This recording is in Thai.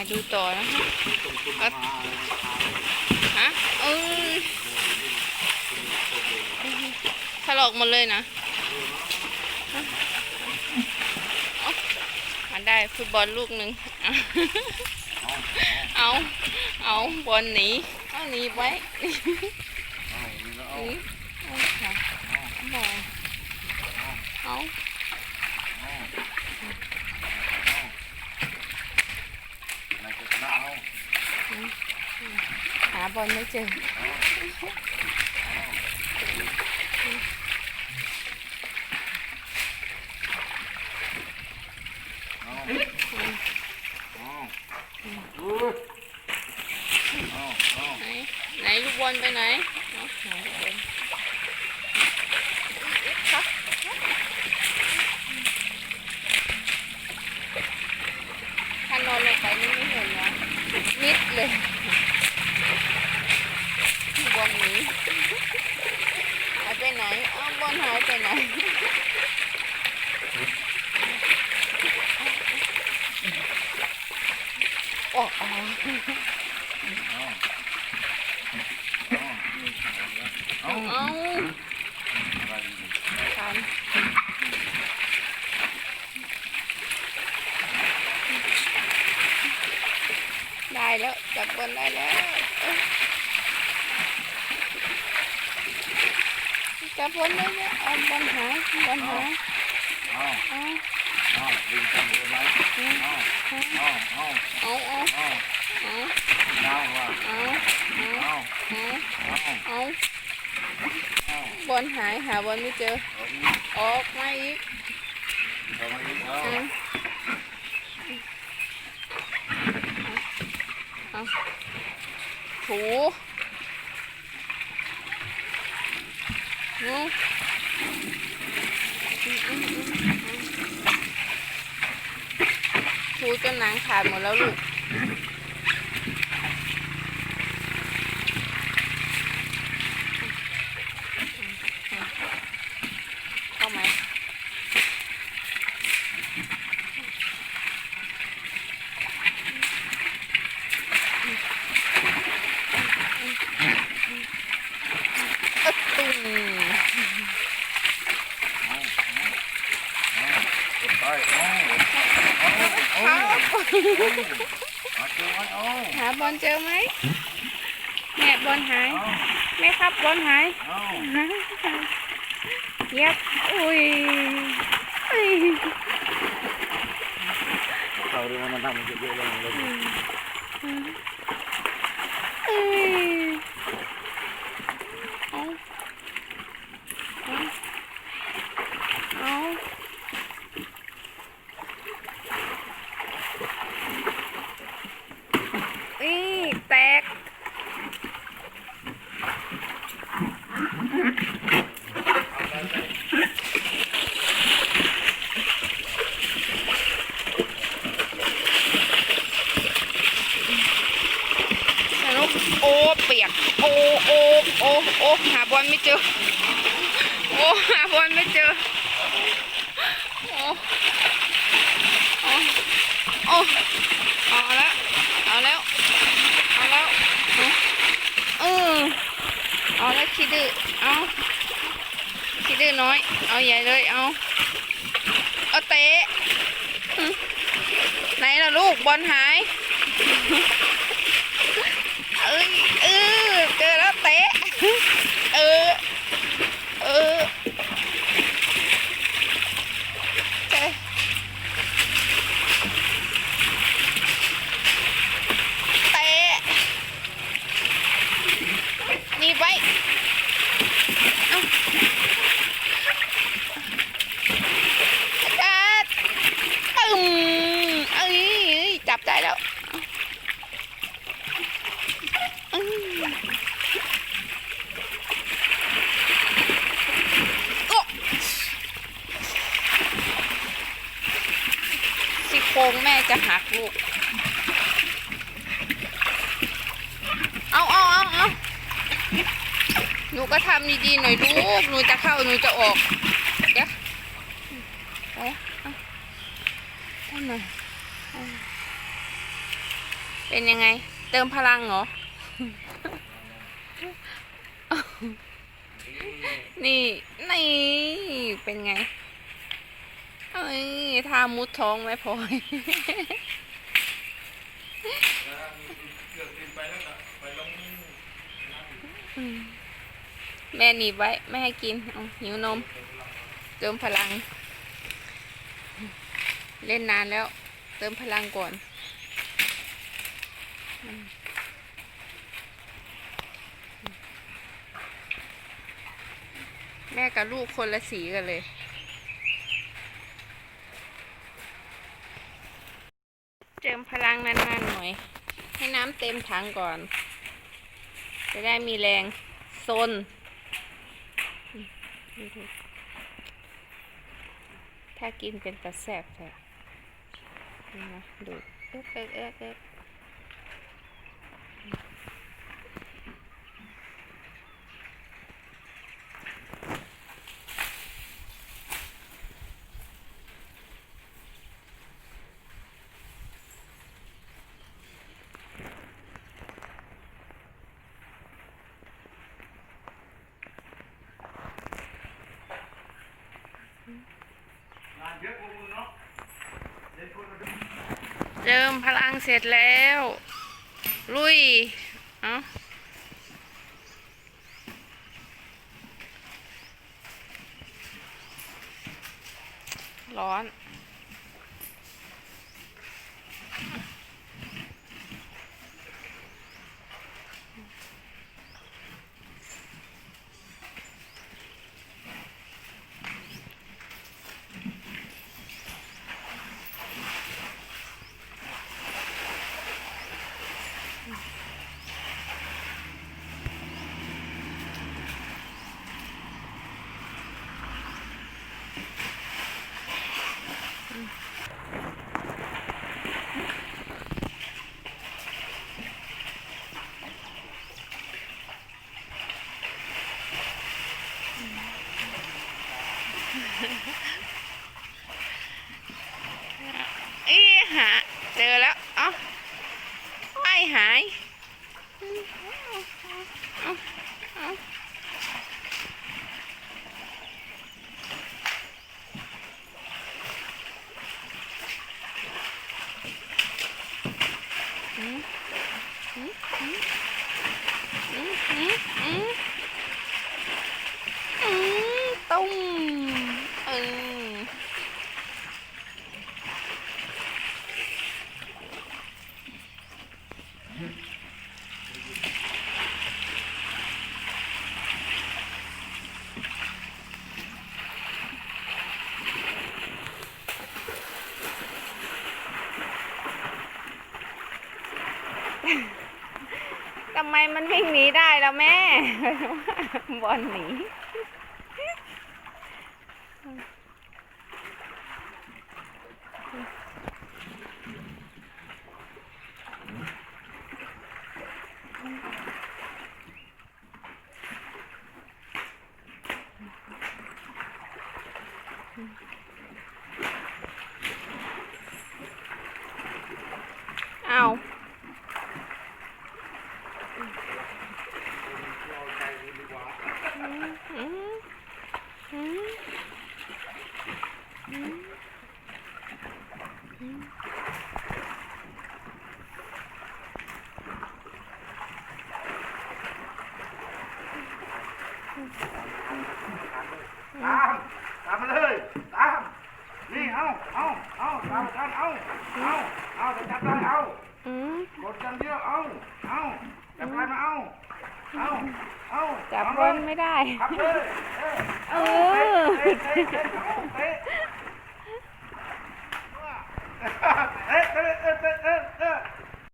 มาดูต่อนะคะฮะเออถลอกหมดเลยนะมาได้ฟุตบอลลูกหนึ่งเอาเอาบอลหนีเอาหนีไว้หนีเอาค่ะบอลเอาเอาอะไรจะชนะเอา หาบอลไม่เจอเอาเอาเอาเอาไหนไหนลูกบอลไปไหนเอาหาลูกบอลครับถ้านอนลงไปนี่ไม่เห็นนะมิดเลย บอลหนีหายไปไหนอ้าวบอลหายไปไหนโอ้อ๋อเอาเอาอะไรนี่ทำได้แล้วจับบอลได้แล้วเอ้ย จับบอลได้แล้วเอาบอลหายบอลหายเอาเอาเอาดึงกันเลยไหมเอาเอาเอาเอาเอาเอาเอาเอาว่ะเอาเอาเอาเอาเอาเอาบอลหายหาบอลไม่เจอ ออกมาอีกเอามาอีกเอาเอาเอาถู อืมถูจนหนังขาดหมดแล้วลูกเข้าไหมอะตุ่ม ไปเอาเอาเอาครับเอาเจอไหมเอาหาบอลเจอไหมแม่บอลหายเอาแม่ครับบอลหายเอาเยียบอุ้ยอุ้ยเขาเรื่องมันทำมันเยอะๆเลยเลย อุ้ยเอาเอาเอาอีแตก สนุก โอ้เปียก โอ้โอ้โอ้โอ้หาบอลไม่เจอ โอ้หาบอลไม่เจอ โอ้โอ้โอ้เอาแล้วเอาแล้วเอาแล้วเออเอาแล้วคิดดื้อเอาคิดดื้อน้อย เอาใหญ่เลยเอาเอาเตะไหนล่ะลูกบอลหาย เอ้ยเออเจอแล้วเตะเออ เออเจอเตะนี่ไว้เอ้าอาจารย์ตึมเอ้ยจับได้แล้ว อืมโอ๊ะ ซี่โครงแม่จะหักลูก เอาเอาเอาเอาหนูก็ทำดีๆหน่อยลูก หนูจะเข้าหนูจะออก เดี๋ยวเอาเอาทำไมเอาเป็นยังไง เติมพลังเหรอ นี่ นี่ เป็นไง เอ้ยท่ามุดท้องไหมพลอยเกือบกินไปแล้วก็ไปลงอืมแม่หนีบไว้ ไม่ให้กินเอาหิวนมเติมพลัง เล่นนานแล้ว เติมพลังก่อนอืมแม่กับลูกคนละสีกันเลย เติมพ ลังนานๆหน่อย ให้น้ำเต็มถังก่อน จะได้มีแรงซนอืมดูถ้ากินเป็นตะแสบแท้ดูดเอ๊ะเอ๊ะเอ๊ะ เติมพลังเสร็จแล้ว ลุย เอาร้อน อีหา เจอแล้ว เอ้าไม่หายเอาเอาอืมอืมอืมอืมอืมอืมอืมตุ้มเออ ทำไมมันวิ่งหนีได้แล้วแม่ บอลหนีเอา อืมอืมอืมอืม ตาม ตามมาเลย ตาม นี่ เอาเอาเอาตามกันเอาเอาเอาจะจับได้เอา อืมกดกันเดียอะเอา เอาจับได้มาเอา เอา เอาจับเอาบอลไม่ได้ ขับเลย เออ เตะเตะเตะเตะ เตะเต